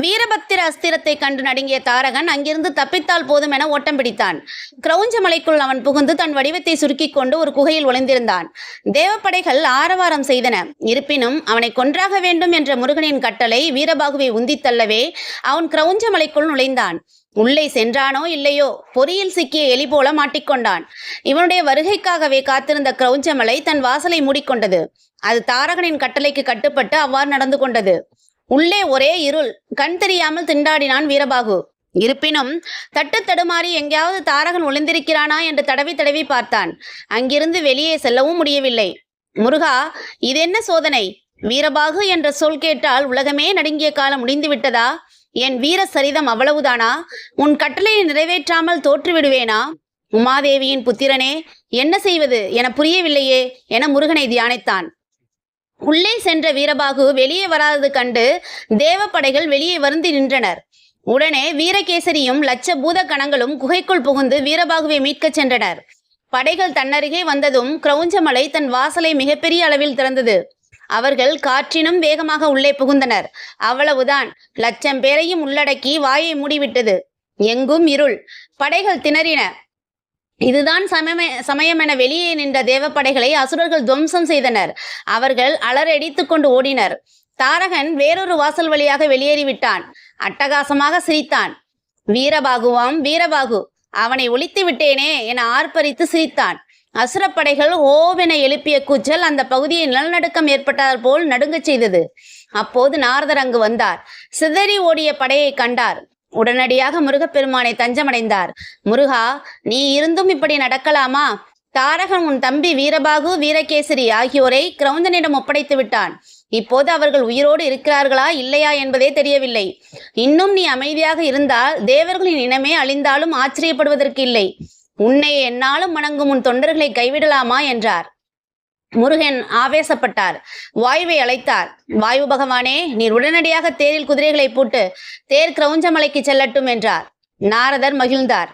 வீரபத்திர அஸ்திரத்தை கண்டு நடுங்கிய தாரகன் அங்கிருந்து தப்பித்தால் போதும் என ஓட்டம் பிடித்தான். கிரௌஞ்ச மலைக்குள் அவன் புகுந்து தன் வடிவத்தை சுருக்கிக் கொண்டு ஒரு குகையில் ஒளிந்திருந்தான். தேவப்படைகள் ஆரவாரம் செய்தன. இருப்பினும் அவனை கொன்றாக வேண்டும் என்ற முருகனின் கட்டளை வீரபாகுவை உந்தித் தள்ளவே அவன் கிரௌஞ்ச மலைக்குள் நுழைந்தான். உள்ளே சென்றானோ இல்லையோ பொறியில் சிக்கிய எலி போல மாட்டிக்கொண்டான். இவனுடைய வருகைக்காகவே காத்திருந்த கிரௌஞ்சமலை தன் வாசலை மூடிக்கொண்டது. அது தாரகனின் கட்டளைக்கு கட்டுப்பட்டு அவ்வாறு நடந்து கொண்டது. உள்ளே ஒரே இருள். கண் தெரியாமல் திண்டாடினான் வீரபாகு. இருப்பினும் தட்டு தடுமாறி எங்கேயாவது தாரகன் ஒளிந்திருக்கிறானா என்று தடவி தடவி பார்த்தான். அங்கிருந்து வெளியே செல்லவும் முடியவில்லை. முருகா இது என்ன சோதனை? வீரபாகு என்ற சொல் கேட்டால் உலகமே நடுங்கிய காலம் முடிந்து விட்டதா என் வீர சரிதம் அவ்வளவுதானா? உன் கட்டளையை நிறைவேற்றாமல் தோற்றுவிடுவேனா? உமாதேவியின் புத்திரனே என்ன செய்வது? என புரியவில்லையே என முருகனை தியானித்தான். உள்ளே சென்ற வீரபாகு வெளியே வராதது கண்டு தேவப்படைகள் வெளியே வருந்தி நின்றனர். உடனே வீரகேசரியும் லட்ச பூத கணங்களும் குகைக்குள் புகுந்து வீரபாகுவை மீட்கச் சென்றனர். படைகள் தன்னருகே வந்ததும் கிரௌஞ்சமலை தன் வாசலை மிகப்பெரிய அளவில் திறந்தது. அவர்கள் காற்றினும் வேகமாக உள்ளே புகுந்தனர். அவ்வளவுதான். லட்சம் பேரையும் உள்ளடக்கி வாயை மூடிவிட்டது. எங்கும் இருள். படைகள் திணறின. இதுதான் சமய சமயம் என வெளியே நின்ற தேவப்படைகளை அசுரர்கள் துவம்சம் செய்தனர். அவர்கள் அலறடித்துக் கொண்டு ஓடினர். தாரகன் வேறொரு வாசல் வழியாக வெளியேறிவிட்டான். அட்டகாசமாக சிரித்தான். வீரபாகுவாம் வீரபாகு அவனை ஒழித்து விட்டேனே என ஆர்ப்பரித்து சிரித்தான். அசுரப்படைகள் ஓவென எழுப்பிய கூச்சல் அந்த பகுதியை நிலநடுக்கம் ஏற்பட்டால் போல் நடுங்கச் செய்தது. அப்போது நாரதர் அங்கு வந்தார். சிதறி ஓடிய படையை கண்டார். உடனடியாக முருகப்பெருமானை தஞ்சமடைந்தார். முருகா நீ இருந்தும் இப்படி நடக்கலாமா? தாரகன் உன் தம்பி வீரபாகு வீரகேசரி ஆகியோரை கிரௌந்தனிடம் ஒப்படைத்து விட்டான். இப்போது அவர்கள் உயிரோடு இருக்கிறார்களா இல்லையா என்பதே தெரியவில்லை. இன்னும் நீ அமைதியாக இருந்தால் தேவர்களின் இனமே அழிந்தாலும் ஆச்சரியப்படுவதற்கு இல்லை உன்னை என்னாலும் வணங்கும் உன் தொண்டர்களை கைவிடலாமா? என்றார். முருகன் ஆவேசப்பட்டார். வாயுவை அழைத்தார். வாயு பகவானே நீர் உடனடியாக தேரில் குதிரைகளை போட்டு தேர் கிரௌஞ்சமலைக்கு செல்லட்டும் என்றார். நாரதர் மகிழ்ந்தார்.